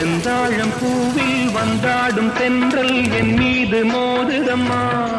செந்தாழம் பூவில் வந்தாடும் தென்றல் என் மீது மோதுதம்மா.